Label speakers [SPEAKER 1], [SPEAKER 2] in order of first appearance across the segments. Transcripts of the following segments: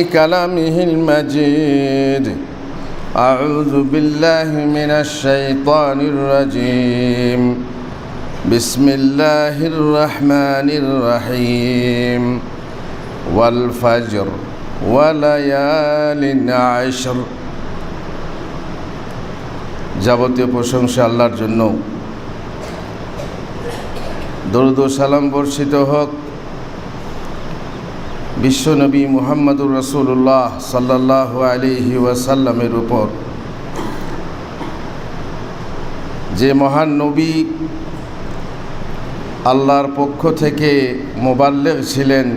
[SPEAKER 1] كلامه المجيد أعوذ بالله من الشيطان الرجيم بسم الله الرحمن الرحيم والفجر وليال عشر যাবতীয় প্রশংসা আল্লাহর জন্য দরুদ ও সালাম বর্ষিত হোক বিশ্বনবী মুহাম্মদুর রসুল্লাহ সাল্লাহ আলিহি ওয়াসাল্লামের উপর। যে মহান নবী আল্লাহর পক্ষ থেকে মোবাল্লেগ ছিলেন,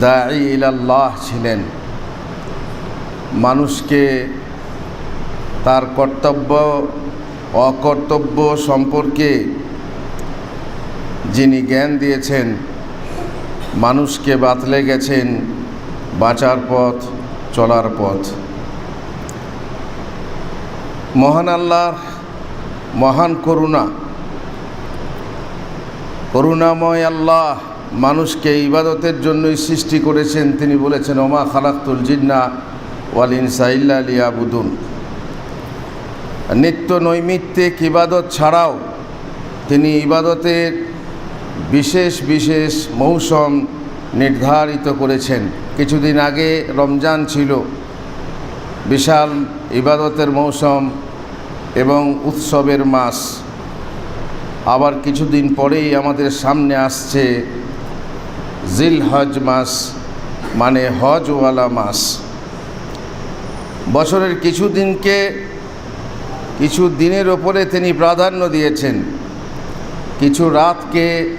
[SPEAKER 1] দাঈ ইলাল্লাহ ছিলেন। মানুষকে তার কর্তব্য, অকর্তব্য সম্পর্কে যিনি জ্ঞান দিয়েছেন মানুষকে বাতলে গেছেন বাঁচার পথ, চলার পথ। মহান আল্লাহর মহান করুণা। করুণাময় আল্লাহ মানুষকে ইবাদতের জন্যই সৃষ্টি করেছেন। তিনি বলেছেন, ওমা খালাক্তুল জিন্না ওয়াল ইনসা ইল্লা লিয়াবুদুন। নিত্য নৈমিত্তিক ইবাদত ছাড়াও তিনি ইবাদতের বিশেষ বিশেষ মৌসুম নির্ধারিত করেছেন। কিছুদিন আগে রমজান ছিল। বিশাল ইবাদতের মৌসুম এবং উৎসবের মাস। আবার কিছুদিন পরেই আমাদের সামনে আসছে জিল হজ মাস মানে হজওয়ালা মাস। বছরের কিছু দিনকে কিছু দিনের ওপরে তিনি প্রাধান্য দিয়েছেন। কিছু রাতকে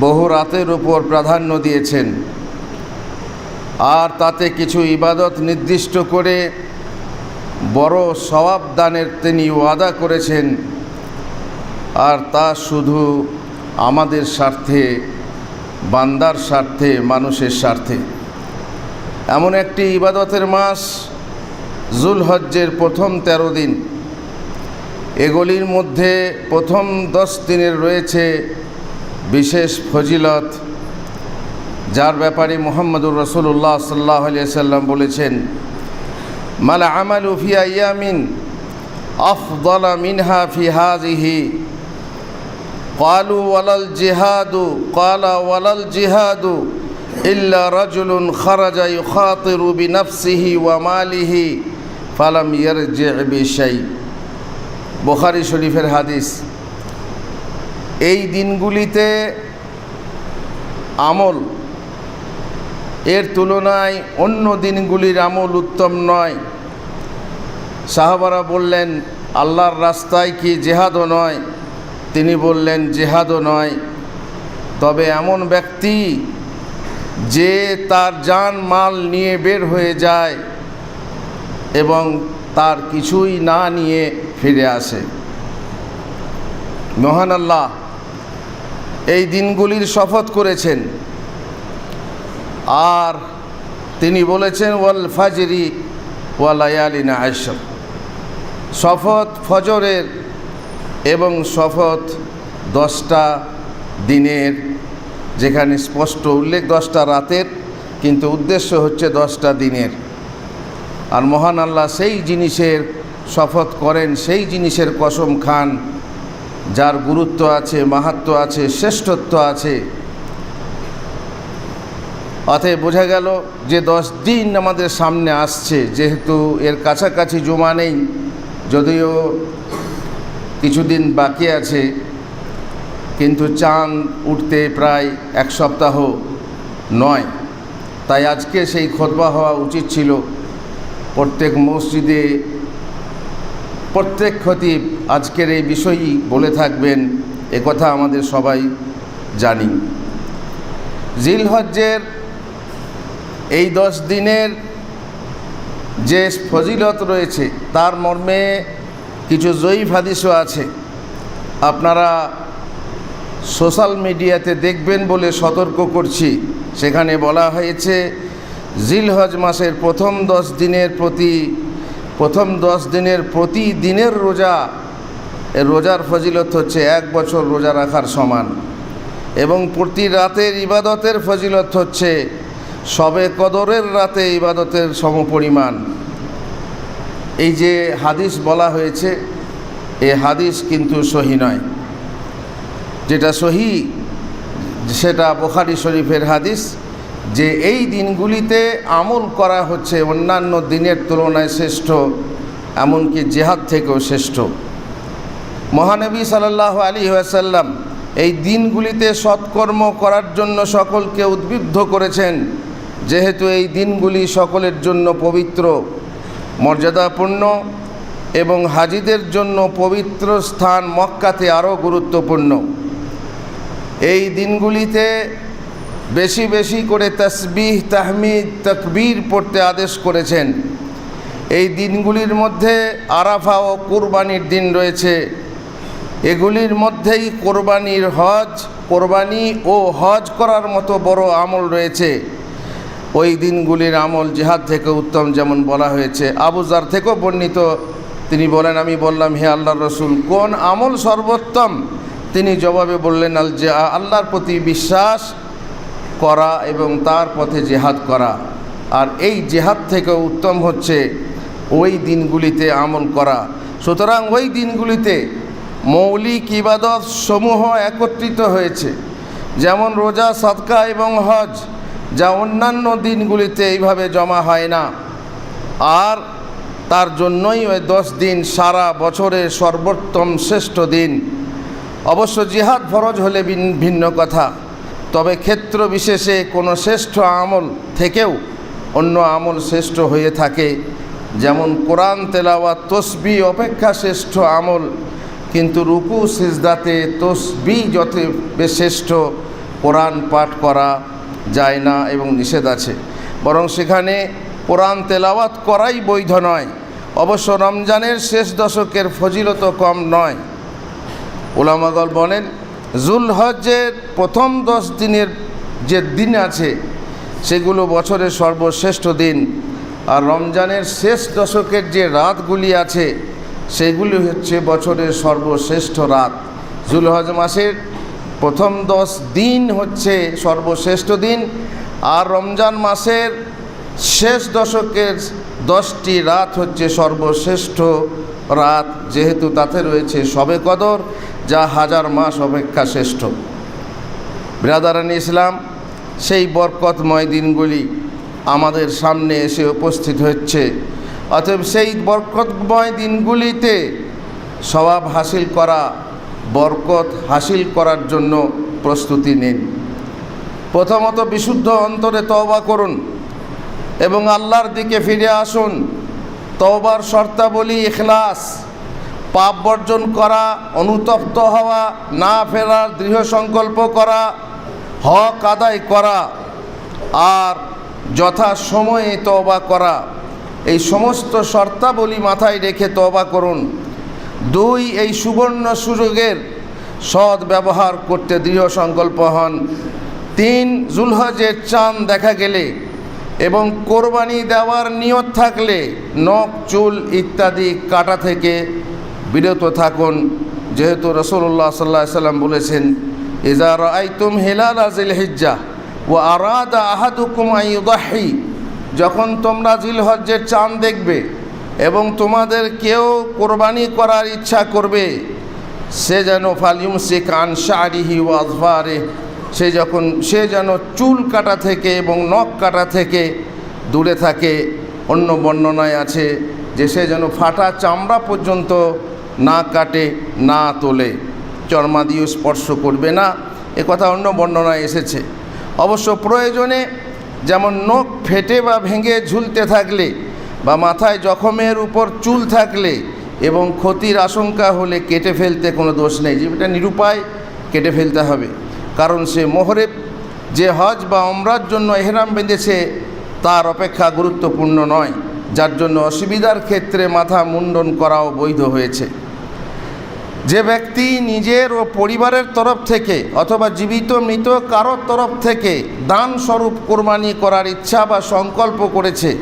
[SPEAKER 1] বহু রাতের উপর প্রাধান্য দিয়েছেন। আর তাতে কিছু ইবাদত নির্দিষ্ট করে বড় সবাব দানের তিনি ওয়াদা করেছেন। আর তা শুধু আমাদের স্বার্থে, বান্দার স্বার্থে, মানুষের স্বার্থে। এমন একটি ইবাদতের মাস, জুলহজ্জের প্রথম তেরো দিন। এগুলির মধ্যে প্রথম দশ দিনের রয়েছে বিশেষ ফজিলত যার ব্যাপারে মোহাম্মদুর রসুল্লাহ সাল্লাহ সাল্লাম বলেছেন মালা আমাল উফিয়া ইয়ামিন আফদলা মিনহা ফি হাজিহি قالوا ولا الجهاد قال ولا الجهاد إلا رجل خرج يخاطر بنفسه وماله فلم يرجع بشيء বোখারি শরীফের হাদিস এই দিনগুলিতে আমল এর তুলনায় অন্য দিনগুলির আমল উত্তম নয়। সাহাবারা বললেন, আল্লাহর রাস্তায় কি জেহাদও নয়? তিনি বললেন, জেহাদও নয়। তবে এমন ব্যক্তি যে তার যান মাল নিয়ে বের হয়ে যায় এবং তার কিছুই না নিয়ে ফিরে আসে। মহান আল্লাহ এই দিনগুলির শপথ করেছেন। আর তিনি বলেছেন, ওয়াল ফাজরি ওয়ালায়ালিনা আয়সর শপথ ফজরের এবং শপথ দশটা দিনের, যেখানে স্পষ্ট উল্লেখ, দশটা রাতের, কিন্তু উদ্দেশ্য হচ্ছে দশটা দিনের। আর মহান আল্লাহ সেই জিনিসের শপথ করেন, সেই জিনিসের কসম খান যার গুরুত্ব আছে, মাহাত্ম আছে, শ্রেষ্ঠত্ব আছে। অতএব বোঝা গেল যে দশ দিন আমাদের সামনে আসছে, যেহেতু এর কাছাকাছি জমা নেই, যদিও কিছুদিন বাকি আছে, কিন্তু চাঁদ উঠতে প্রায় এক সপ্তাহ নয়। তাই আজকে সেই খোদবা হওয়া উচিত ছিল। প্রত্যেক মসজিদে প্রত্যেক খতিব আজকের এই বিষয়ই বলে থাকবেন কথা আমাদের সবাই জানি। জিলহজ্জের এই দশ দিনের যে ফজিলত রয়েছে, তার মর্মে কিছু জয়ীফ হাদিসও আছে। আপনারা সোশ্যাল মিডিয়াতে দেখবেন বলে সতর্ক করছি। সেখানে বলা হয়েছে, জিলহজ মাসের প্রথম দশ দিনের প্রতি প্রথম দশ দিনের প্রতিদিনের রোজা রোজার ফজিলত হচ্ছে এক বছর রোজা রাখার সমান। এবং প্রতি রাতের ইবাদতের ফজিলত হচ্ছে সবে কদরের রাতে ইবাদতের সমপরিমাণ। এই যে হাদিস বলা হয়েছে, এ হাদিস কিন্তু সহি নয়। যেটা সহি, সেটা বোখারি শরীফের হাদিস। যে এই দিনগুলিতে আমল করা হচ্ছে অন্যান্য দিনের তুলনায় শ্রেষ্ঠ, এমনকি জেহাদ থেকেও শ্রেষ্ঠ। মহানবী সাল্লাহ আলী ওয়াসাল্লাম এই দিনগুলিতে সৎকর্ম করার জন্য সকলকে উদ্বুদ্ধ করেছেন। যেহেতু এই দিনগুলি সকলের জন্য পবিত্র, মর্যাদাপূর্ণ এবং হাজিদের জন্য পবিত্র স্থান মক্কাতে আরও গুরুত্বপূর্ণ। এই দিনগুলিতে বেশি বেশি করে তসবিহ, তাহমিদ, তকবীর পড়তে আদেশ করেছেন। এই দিনগুলির মধ্যে আরাফা ও কোরবানির দিন রয়েছে। এগুলির মধ্যেই কোরবানির হজ, কোরবানি ও হজ করার মতো বড় আমল রয়েছে। ওই দিনগুলির আমল জেহাদ থেকে উত্তম যেমন বলা হয়েছে। আবুজার থেকেও বর্ণিত। তিনি বলেন, আমি বললাম, হে আল্লাহর রসুল, কোন আমল সর্বোত্তম? তিনি জবাবে বললেন আল যে আল্লাহর প্রতি বিশ্বাস করা এবং তার পথে জেহাদ করা। আর এই জেহাদ থেকে উত্তম হচ্ছে ওই দিনগুলিতে আমল করা। সুতরাং ওই দিনগুলিতে মৌলিক ইবাদত সমূহ একত্রিত হয়েছে। যেমন রোজা সৎকা এবং হজ, যা অন্যান্য দিনগুলিতে এইভাবে জমা হয় না। আর তার জন্যই ওই দশ দিন সারা বছরের সর্বোত্তম শ্রেষ্ঠ দিন। অবশ্য জিহাদ ফরজ হলে ভিন- ভিন্ন কথা। তবে ক্ষেত্র বিশেষে কোনো শ্রেষ্ঠ আমল থেকেও অন্য আমল শ্রেষ্ঠ হয়ে থাকে। যেমন কোরআন তেলাওয়া তসবি অপেক্ষা শ্রেষ্ঠ আমল, কিন্তু রুকু, সিজদাতে তসবি যত শ্রেষ্ঠ কোরআন পাঠ করা যায় না এবং নিষেধ আছে। বরং সেখানে কোরআন, তেলাওয়াত করাই বৈধ নয়। অবশ্য রমজানের শেষ দশকের ফজিলত কম নয়। ওলামাগল বলেন জুল হজ্জের প্রথম দশ দিনের যে দিন আছে, সেগুলো বছরের সর্বশ্রেষ্ঠ দিন। আর রমজানের শেষ দশকের যে রাতগুলি আছে, সেগুলি হচ্ছে বছরের সর্বশ্রেষ্ঠ রাত। জুলহজ মাসের প্রথম দশ দিন হচ্ছে সর্বশ্রেষ্ঠ দিন, আর রমজান মাসের শেষ দশকের দশটি রাত হচ্ছে সর্বশ্রেষ্ঠ রাত। যেহেতু তাতে রয়েছে সবে কদর যা হাজার মাস অপেক্ষা শ্রেষ্ঠ। ব্রাদারান ইসলাম, সেই বরকতময় দিনগুলি আমাদের সামনে এসে উপস্থিত হচ্ছে। অতএব সেই বরকতময় দিনগুলিতে স্বভাব হাসিল করা, বরকত হাসিল করার জন্য প্রস্তুতি নিন। প্রথমত বিশুদ্ধ অন্তরে তওবা করুন এবং আল্লাহর দিকে ফিরে আসুন। তওবার শর্তাবলী, ইখলাস পাপ বর্জন করা, অনুতপ্ত হওয়া, না ফেরার দৃঢ় সংকল্প করা, হক আদায় করা, আর যথা সময়ে তওবা করা। এই সমস্ত শর্তাবলী মাথায় রেখে তওবা করুন। দুই, এই সুবর্ণ সুযোগের সৎ ব্যবহার করতে দৃঢ় সংকল্প হন। তিন, জুলহজের চাঁদ দেখা গেলে এবং কোরবানি দেওয়ার নিয়ত থাকলে নখ, চুল ইত্যাদি কাটা থেকে বিরত থাকুন। যেহেতু রসুল্লাহ সাল্লাহ সাল্লাম বলেছেন ইজার আইতুম হেলাল আজিল হিজ্জা ও আরাদা আহাদুকুম আইদাহি যখন তোমরা জিলহজ্জের চাঁদ দেখবে এবং তোমাদের কেউ কোরবানি করার ইচ্ছা করবে, সে যেন ফালিউম শেখ আনসারিহি ও আজফারে, সে যখন, সে যেন চুল কাটা থেকে এবং নখ কাটা থেকে দূরে থাকে। অন্য বর্ণনায় আছে যে সে যেন ফাটা চামড়া পর্যন্ত না কাটে, না তোলে। চর্মাদিও স্পর্শ করবে না। এ কথা অন্য বর্ণনায় এসেছে। অবশ্য প্রয়োজনে যেমন নখ ফেটে বা ভেঙে ঝুলতে থাকলে বা মাথায় জখমের উপর চুল থাকলে এবং ক্ষতির আশঙ্কা হলে কেটে ফেলতে কোনো দোষ নেই। যেটা নিরুপায় কেটে ফেলতে হবে। কারণ সে মোহরে যে হজ বা অমরার জন্য এহরাম বেঁধেছে, তার অপেক্ষা গুরুত্বপূর্ণ নয়। যার জন্য অসুবিধার ক্ষেত্রে মাথা মুন্ডন করাও বৈধ হয়েছে। যে ব্যক্তি নিজের ও পরিবারের তরফ থেকে অথবা জীবিত মৃত কারোর তরফ থেকে দান স্বরূপ কোরবানি করার ইচ্ছা বা সংকল্প করেছে,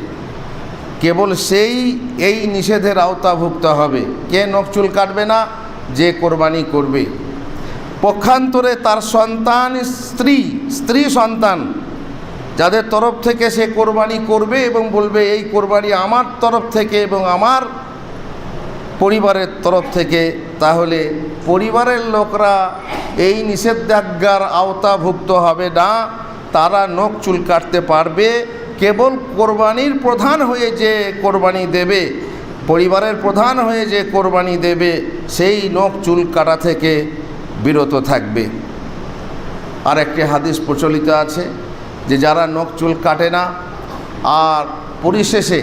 [SPEAKER 1] কেবল সেই, এই নিষেধের আওতাভুক্ত হবে। কে নকচুল কাটবে না, যে কোরবানি করবে। পক্ষান্তরে তার সন্তান স্ত্রী স্ত্রী সন্তান, যাদের তরফ থেকে সে কোরবানি করবে এবং বলবে, এই কোরবানি আমার তরফ থেকে এবং আমার পরিবারের তরফ থেকে, তাহলে পরিবারের লোকরা এই নিষেধাজ্ঞার আওতাভুক্ত হবে না। তারা নখ চুল কাটতে পারবে। কেবল কোরবানির প্রধান হয়ে যে কোরবানি দেবে, পরিবারের প্রধান হয়ে যে কোরবানি দেবে, সেই নখ চুল কাটা থেকে বিরত থাকবে। আর একটি হাদিস প্রচলিত আছে যে যারা নখ চুল কাটে না, আর পরিশেষে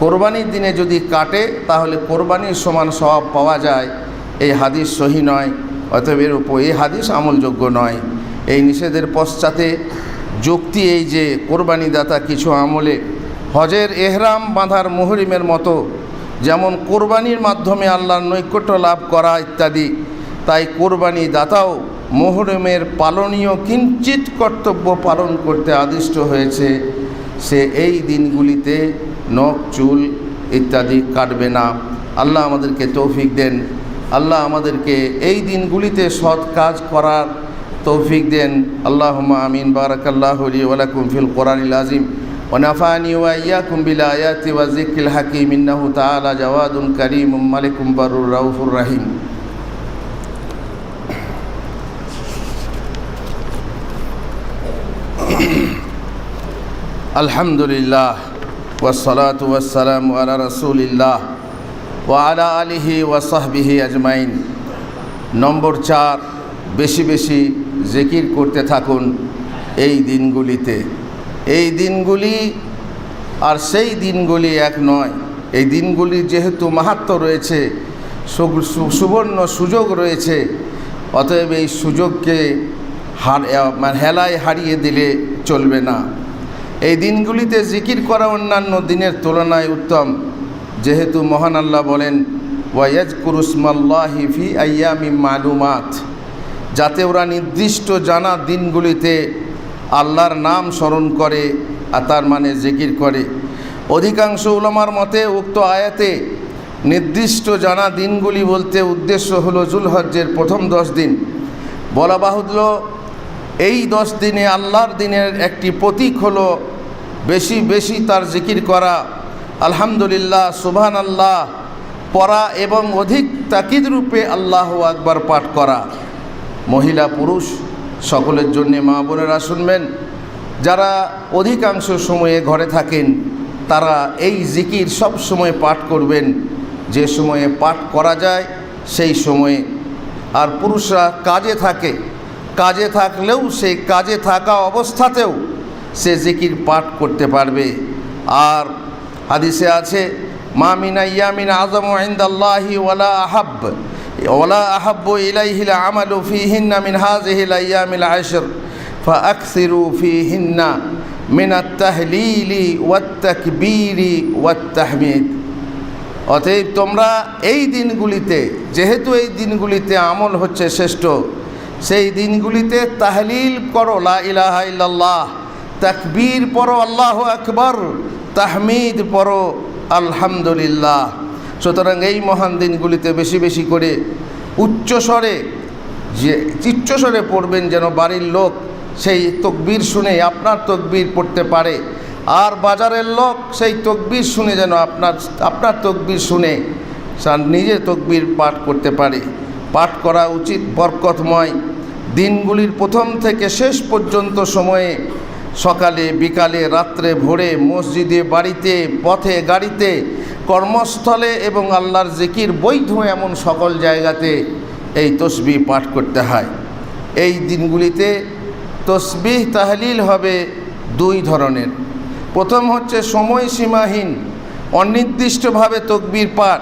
[SPEAKER 1] কোরবানির দিনে যদি কাটে, তাহলে কোরবানির সমান স্বভাব পাওয়া যায়। এই হাদিস সহি নয়, অতএব এর উপর এই হাদিস আমলযোগ্য নয়। এই নিষেধের পশ্চাতে যুক্তি এই যে কোরবানিদাতা কিছু আমলে হজের এহরাম বাঁধার মুহরিমের মতো, যেমন কোরবানির মাধ্যমে আল্লাহর নৈকট্য লাভ করা ইত্যাদি, তাই কোরবানি দাতাও মোহরমের পালনীয় কিঞ্চিত কর্তব্য পালন করতে আদিষ্ট হয়েছে। সে এই দিনগুলিতে নখ চুল ইত্যাদি কাটবে না আল্লাহ আমাদেরকে তৌফিক দেন আল্লাহ আমাদেরকে এই দিনগুলিতে সৎ কাজ করার তৌফিক দেন আল্লাহ আমিন বারাকাল্লাহ ওয়ালাকুম ফিল কোরআনিল আজিম ونفعني وإياكم بالآيات والذكر الحكيم إنه تعالى جواد كريم ملك بر رؤوف رحيم আলহামদুলিল্লাহ ওয়াসালাতু ওয়াসালাম আলা রসুলিল্লাহ ও আলা আলিহি ওয়াসাহবিহি আজমাইন নম্বর চার, বেশি বেশি জিকির করতে থাকুন এই দিনগুলিতে। এই দিনগুলি আর সেই দিনগুলি এক নয়। এই দিনগুলি যেহেতু মাহাত্ম রয়েছে সুবর্ণ সুযোগ রয়েছে, অতএব এই সুযোগকে হার মানে হেলায় হারিয়ে দিলে চলবে না। এই দিনগুলিতে জিকির করা অন্যান্য দিনের তুলনায় উত্তম। যেহেতু মহান আল্লাহ বলেন ওয়াইয়াজ কুরুসমাল্লাহি ফি আয়ামি মালুমাত। যাতে ওরা নির্দিষ্ট জানা দিনগুলিতে আল্লাহর নাম স্মরণ করে আর তার মানে জিকির করে। অধিকাংশ উলামার মতে উক্ত আয়াতে নির্দিষ্ট জানা দিনগুলি বলতে উদ্দেশ্য হলো জুলহজ্জের প্রথম দশ দিন। বলা বাহুল্য, এই দশ দিনে আল্লাহর দিনের একটি প্রতীক হলো বেশি বেশি তার জিকির করা, আলহামদুলিল্লাহ সুবহান আল্লাহ পড়া এবং অধিক তাকিদ রূপে আল্লাহ আকবার পাঠ করা। মহিলা, পুরুষ, সকলের জন্যে মা বোনেরা শুনবেন, যারা অধিকাংশ সময়ে ঘরে থাকেন, তারা এই জিকির সব সময় পাঠ করবেন। যে সময়ে পাঠ করা যায়, সেই সময়ে। আর পুরুষরা কাজে থাকে, কাজে থাকলেও সেই কাজে থাকা অবস্থাতেও সে জিকির পাঠ করতে পারবে আর হাদিসে আছে মা মিনা ইয়ামিন আজম ইন্দাল্লাহি ওয়ালা আহাব ওয়ালা আহাব্ব ইলাইহিল আমালু ফিহিন্না মিন হাযিহিল আইয়ামিল আশর فأكثروا فيهن من التهليل والتكبير والتحميد অতএব তোমরা এই দিনগুলিতে যেহেতু এই দিনগুলিতে আমল হচ্ছে শ্রেষ্ঠ সেই দিনগুলিতে তাহলিল করো লা ইলাহা ইল্লাল্লাহ তাকবীর পড়ো, আল্লাহ আকবর, তাহমিদ পড়ো, আলহামদুলিল্লাহ। সুতরাং এই মহান দিনগুলিতে বেশি বেশি করে উচ্চস্বরে যে চিচ্চস্বরে পড়বেন যেন বাড়ির লোক সেই তকবীর শুনে আপনার তকবীর পড়তে পারে। আর বাজারের লোক সেই তকবীর শুনে যেন আপনার আপনার তকবীর শুনে নিজে তকবীর পাঠ করতে পারে। পাঠ করা উচিত বরকতময়। দিনগুলির প্রথম থেকে শেষ পর্যন্ত সময়ে সকালে, বিকালে, রাত্রে, ভোরে, মসজিদে, বাড়িতে, পথে, গাড়িতে, কর্মস্থলে এবং আল্লাহর জিকির বৈধ এমন সকল জায়গাতে এই তসবি পাঠ করতে হয়। এই দিনগুলিতে তসবিহ তাহলিল হবে দুই ধরনের। প্রথম হচ্ছে সময়সীমাহীন, অনির্দিষ্টভাবে তকবির পাঠ,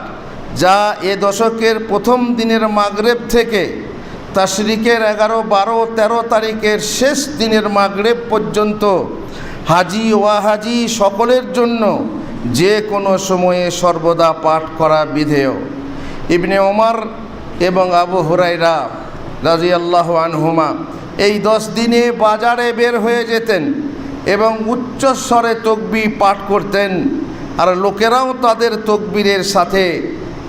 [SPEAKER 1] যা এ দশকের প্রথম দিনের মাগরেব থেকে তাশরিকের এগারো, বারো, তেরো তারিখের শেষ দিনের মাগরেব পর্যন্ত হাজি, ওয়াহাজি সকলের জন্য যে কোনো সময়ে সর্বদা পাঠ করা বিধেয়। ইবনে ওমর এবং আবু হুরাইরা রাজি আল্লাহ আনহুমা এই দশ দিনে বাজারে বের হয়ে যেতেন এবং উচ্চস্বরে তকবি পাঠ করতেন আর লোকেরাও তাদের তকবীরের সাথে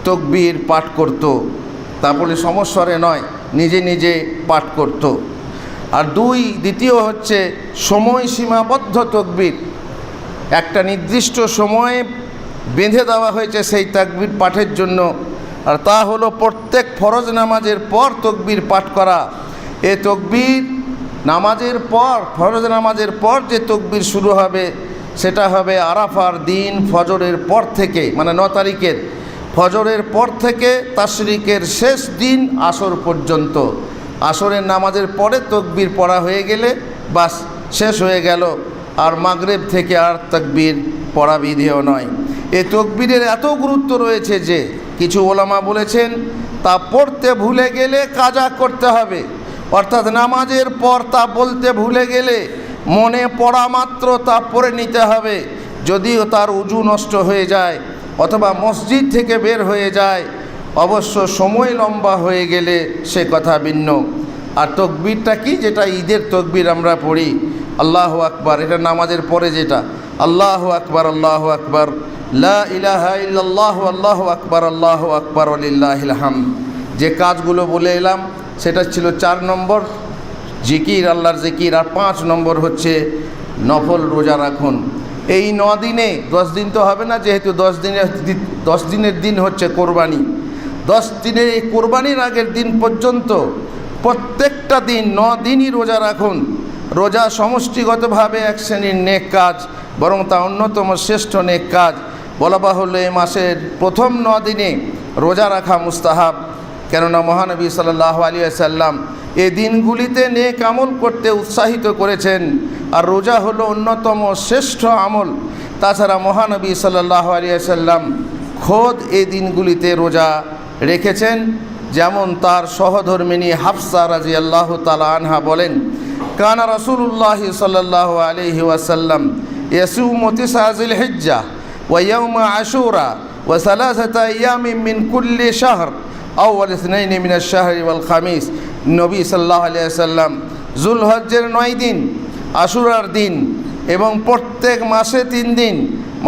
[SPEAKER 1] তকবির পাঠ করত। তা বলে সমস্বরে নয় নিজে নিজে পাঠ করত। আর দুই, দ্বিতীয় হচ্ছে সময় সীমাবদ্ধ তকবির। একটা নির্দিষ্ট সময়ে বেঁধে দেওয়া হয়েছে সেই তাকবির পাঠের জন্য। আর তা হলো প্রত্যেক ফরজ নামাজের পর তকবির পাঠ করা। এ তকবির নামাজের পর, ফরজ নামাজের পর যে তকবির শুরু হবে, সেটা হবে আরাফার দিন ফজরের পর থেকে মানে ন তারিখের। ফজরের পর থেকে তাশরিকের শেষ দিন আসর পর্যন্ত। আসরের নামাজের পরে তকবির পড়া হয়ে গেলে বাস শেষ হয়ে গেল। আর মাগরেব থেকে আর তকবির পড়া বিধেয় নয়। এ তকবীরের এত গুরুত্ব রয়েছে যে, কিছু ওলামা বলেছেন, তা পড়তে ভুলে গেলে কাজা করতে হবে। অর্থাৎ নামাজের পর তা বলতে ভুলে গেলে মনে পড়া মাত্র তা পড়ে নিতে হবে। যদিও তার উজু নষ্ট হয়ে যায় অথবা মসজিদ থেকে বের হয়ে যায়, অবশ্য সময় লম্বা হয়ে গেলে সে কথা ভিন্ন। আর তকবিরটা কি? যেটা ঈদের তকবির আমরা পড়ি, আল্লাহ আকবার। এটা নামাজের পরে যেটা, আল্লাহ আকবার আল্লাহ আকবার। লা ইলাহা ইল্লাল্লাহ, আল্লাহ আকবার আল্লাহ আকবার আলিল্লাহিল হাম যে কাজগুলো বলে এলাম, সেটা ছিল চার নম্বর জিকির, আল্লাহর জিকির। আর পাঁচ নম্বর হচ্ছে নফল রোজা রাখুন। এই ন দিনে, দশ দিন তো হবে না, যেহেতু দশ দিনের দশ দিনের দিন হচ্ছে কোরবানি। দশ দিনের এই কোরবানির আগের দিন পর্যন্ত প্রত্যেকটা দিন, ন দিনই রোজা রাখুন। রোজা সমষ্টিগতভাবে এক শ্রেণির নেক কাজ, বরং তা অন্যতম শ্রেষ্ঠ নেক কাজ। বলা বাহুল্য এই মাসের প্রথম ন দিনে রোজা রাখা মুস্তাহাব। কেননা মহানবী সাল্লাহ আলী সাল্লাম এ দিনগুলিতে নেক আমল করতে উৎসাহিত করেছেন। আর রোজা হলো অন্যতম শ্রেষ্ঠ আমল। তাছাড়া মহানবী সাল্লাহ আলিয়াল্লাম খোদ এই দিনগুলিতে রোজা রেখেছেন। যেমন তার সহধর্মিনী হাফসা রাজি আল্লাহ তালা আনহা বলেন, কানা রসুল্লাহ সাল্লাহ আলহি ওয়াসাল্লাম ইয়াসুমতি মতিসাজিল হেজ্জা ওয়াউমা আশুরা ওয়াসালাসতা ইয়ামিম মিন কুল্লি শাহর। আউ্বাল ইসনাইন মিনাজ শাহরি ওয়াল খামিস। নবী সাল্লাহ আলিয়াল্লাম জুল হজ্জের নয় দিন, আশুরার দিন এবং প্রত্যেক মাসে তিন দিন,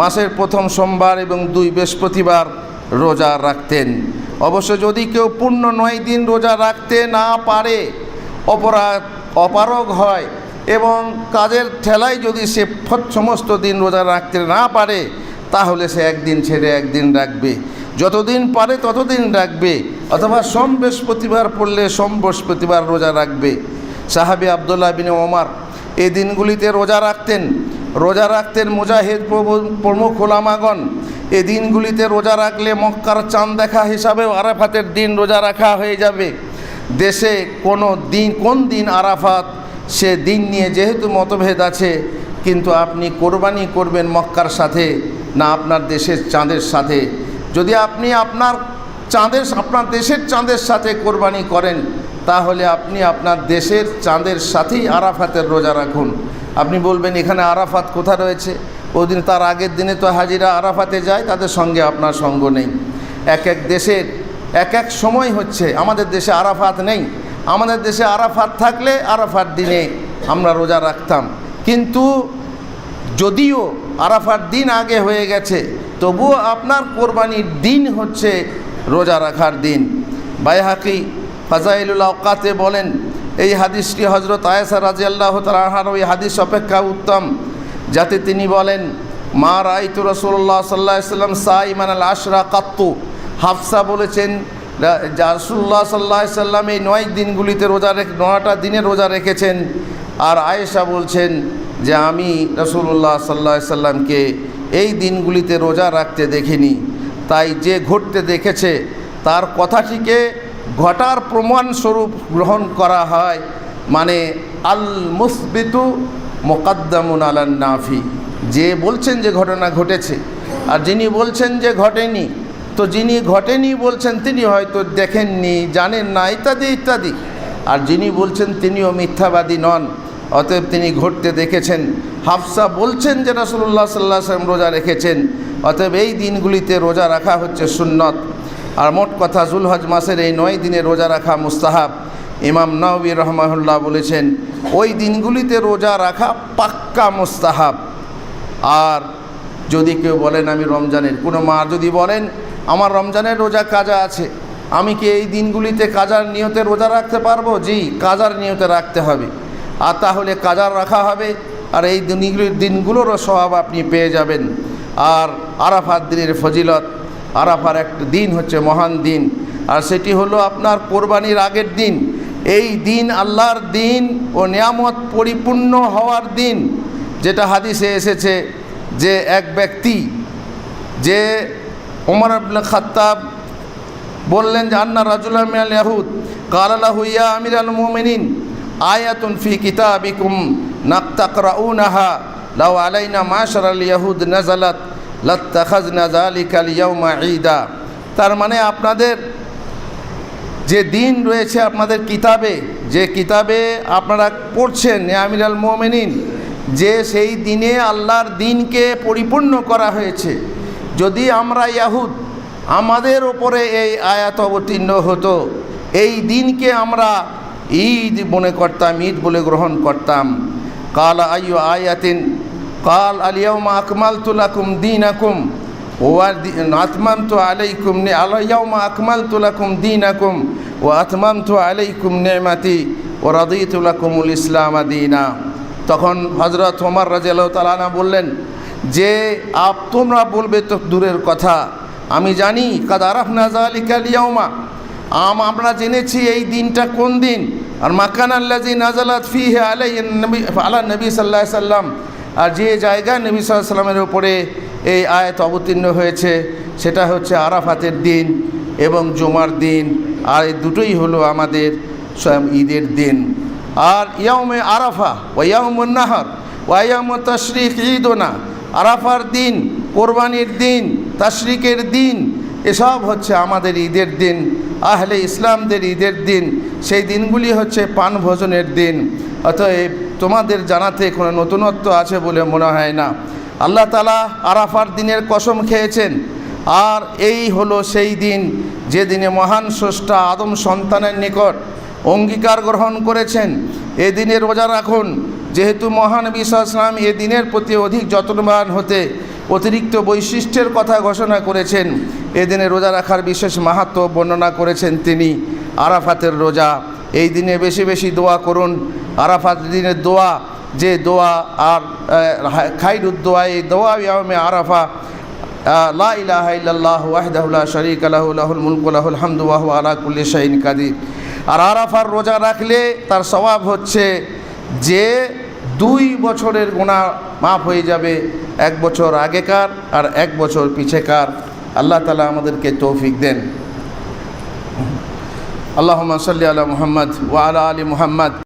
[SPEAKER 1] মাসের প্রথম সোমবার এবং দুই বৃহস্পতিবার রোজা রাখতেন। অবশ্য যদি কেউ পূর্ণ নয় দিন রোজা রাখতে না পারে, অপরাধ, অপারগ হয় এবং কাজের ঠেলায় যদি সে সমস্ত দিন রোজা রাখতে না পারে তাহলে সে একদিন ছেড়ে একদিন রাখবে। যতদিন পারে ততদিন রাখবে। অথবা সোম বৃহস্পতিবার পড়লে সোম বৃহস্পতিবার রোজা রাখবে। সাহাবি আবদুল্লাহ বিন ওমার এই দিনগুলিতে রোজা রাখতেন। রোজা রাখতেন মুজাহিদ প্রমুখ ওলামাগণ এই দিনগুলিতে রোজা রাখলে মক্কার চাঁদ দেখা হিসাবেও আরাফাতের দিন রোজা রাখা হয়ে যাবে। দেশে কোনো দিন, কোন দিন আরাফাত, সে দিন নিয়ে যেহেতু মতভেদ আছে, কিন্তু আপনি কোরবানি করবেন মক্কার সাথে। না আপনার দেশের চাঁদের সাথে। যদি আপনি আপনার চাঁদের আপনার দেশের চাঁদের সাথে কোরবানি করেন, তাহলে আপনি আপনার দেশের চাঁদের সাথেই আরাফাতের রোজা রাখুন। আপনি বলবেন, এখানে আরাফাত কোথা রয়েছে? ওদিন তার আগের দিনে তো হাজিরা আরাফাতে যায়, তাদের সঙ্গে আপনার সঙ্গ নেই। এক এক দেশের এক এক সময় হচ্ছে, আমাদের দেশে আরাফাত নেই। আমাদের দেশে আরাফাত থাকলে আরাফাত দিনে আমরা রোজা রাখতাম। কিন্তু যদিও আরাফার দিন আগে হয়ে গেছে। তবুও আপনার কোরবানির দিন হচ্ছে রোজা রাখার দিন। বাইহাকি ফাজাইলুল বলেন, এই হাদিসটি হজরত আয়েসা রাজি আল্লাহ তালাহার ওই হাদিস অপেক্ষা উত্তম। যাতে তিনি বলেন, মা রাইতু রসুল্লাহ সাল্লাহ সাল্লাম সাইমান আল আশরা কাত্তু। হাফসা বলেছেন রাসুল্লাহ সাল্লাহ সাল্লাম এই নয় দিনগুলিতে রোজা রেখে, নয়টা দিনে রোজা রেখেছেন। আর আয়েশা বলছেন যে আমি রসুল্লাহ সাল্লা সাল্লামকে এই দিনগুলিতে রোজা রাখতে দেখিনি। তাই যে ঘটতে দেখেছে, তার কথাটিকে ঘটার প্রমাণস্বরূপ গ্রহণ করা হয় মানে আল মুসবিতু মোকাদ্দামুন আলান নাফি। যে বলছেন যে ঘটনা ঘটেছে, আর যিনি বলছেন যে ঘটেনি, তো যিনি ঘটেনি বলছেন, তিনি হয়তো দেখেননি, জানেন না, ইত্যাদি ইত্যাদি। আর যিনি বলছেন, তিনিও মিথ্যাবাদী নন। অতএব তিনি ঘটতে দেখেছেন। হাফসা বলছেন যে রাসুল্লাহ সাল্লাহ সাল্লাম রোজা রেখেছেন, অতএব এই দিনগুলিতে রোজা রাখা হচ্ছে সুন্নত। আর মোট কথা, জুলহজ মাসের এই নয় দিনে রোজা রাখা মুস্তাহাব। ইমাম নবী রহমাহুল্লাহ বলেছেন, ওই দিনগুলিতে রোজা রাখা পাক্কা মুস্তাহাব। আর যদি কেউ বলেন, আমি রমজানের কোনো মা যদি বলেন, আমার রমজানের রোজা কাজা আছে, আমি কি এই দিনগুলিতে কাজার নিয়তে রোজা রাখতে পারব? জি, কাজার নিয়তে রাখতে হবে। আর তাহলে কাজার রাখা হবে। আর এই দিনগুলো দিনগুলোরও স্বভাব আপনি পেয়ে যাবেন। আর আরাফার দিনের ফজিলত। আরাফার একটা দিন হচ্ছে মহান দিন। আর সেটি হলো আপনার কোরবানির আগের দিন। এই দিন আল্লাহর দিন ও নিয়ামত পরিপূর্ণ হওয়ার দিন। যেটা হাদিসে এসেছে যে এক ব্যক্তি যে ওমর আব্দুল খাত্তাব বললেন যে, আন্না রাজুল্লাহ ইয়াহুদ। কালালাহু ইয়া আমির আল মোমিনিন। আয়াতুন ফি কিতাবিকুম নাক্তাকরাউনাহা, লাউ আলাইনা মাশার আল ইয়াহুদ নাজালাত লাত্তাখাজনা যালিকাল ইয়াউমা ঈদা। তার মানে আপনাদের যে দিন রয়েছে আপনাদের কিতাবে, যে কিতাবে আপনারা পড়ছেন আমির আল মোমেনিন, যে সেই দিনে আল্লাহর দিনকে পরিপূর্ণ করা হয়েছে। যদি আমরা ইয়াহুদ, আমাদের ওপরে এই আয়াত অবতীর্ণ হতো, এই দিনকে আমরা ঈদ মনে করতাম, ঈদ বলে গ্রহণ করতাম। কাল আয়ু আয়াতিন, কাল আলিয়াউমা আকমাল তুলাকুম দিন আকুম আতমামতু আলাইকুম নে আলাইয়াউমা আকমালতু লাকুম দীনাকুম ওয়া আতমামতু আলাইকুম নি'মাতি ওয়া রাদিতু লাকুমুল ইসলাম দীনা। তখন হযরত ওমর রাদিয়াল্লাহু তাআলা বললেন, যে আপ তোমরা বলবে তো দূরের কথা। আমি জানি, কাদ আরাফনা যালিকাল ইয়াউমা আম আমরা জেনেছি এই দিনটা কোন দিন? আর মাকান আল্লাজি নাজালাত ফিহে আলাই নবী, আলা নবী সাল্লাহ সাল্লাম। আর যে জায়গা নবী সাল্লাহ সাল্লামের উপরে এই আয়াত অবতীর্ণ হয়েছে, সেটা হচ্ছে আরাফাতের দিন এবং জুমার দিন। আর এই দুটোই হলো আমাদের স্বয়ং ঈদের দিন। আর ইয়ামে আরাফা ওয়াউমুন নাহর ওয়াইয়াম তশরিক ঈদোনা। আরাফার দিন, কোরবানির দিন, তাশরিকের দিন, এসব হচ্ছে আমাদের ঈদের দিন। আহলে ইসলামদের ঈদের দিন, সেই দিনগুলি হচ্ছে পান ভোজনের দিন। অতএব তোমাদের জানাতে কোনো নতুনত্ব আছে বলে মনে হয় না। আল্লাহ তালা আরাফার দিনের কসম খেয়েছেন, আর এই হলো সেই দিন যে দিনে মহান স্রষ্টা আদম সন্তানের নিকট অঙ্গীকার গ্রহণ করেছেন। এ দিনে রোজা রাখুন, যেহেতু মহানবী ইসলাম এ দিনের প্রতি অধিক যত্নবান হতে অতিরিক্ত বৈশিষ্ট্যের কথা ঘোষণা করেছেন। এদিনে রোজা রাখার বিশেষ মাহাত্ম বর্ণনা করেছেন তিনি। আরাফাতের রোজা। এই দিনে বেশি বেশি দোয়া করুন। আরাফাত দিনের দোয়া, যে দোয়া আর খাইরুদ্দোয়া এই দোয়া ইয়ামে আরাফা লা ইলাহা ইল্লাল্লাহ ওয়াহদাহু লা শারীকা লাহু, লাহুল মুলকু লাহুল আলা কাদির। আর আরাফার রোজা রাখলে তার স্বভাব হচ্ছে যে দুই বছরের গোনা মাফ হয়ে যাবে, এক বছর আগেকার আর এক বছর পিছেকার। আল্লাহ তালা আমাদেরকে তৌফিক দেন। আল্লাহ সাল্লি আলা মুহাম্মদ ওয়া আলা আলী মুহাম্মদ।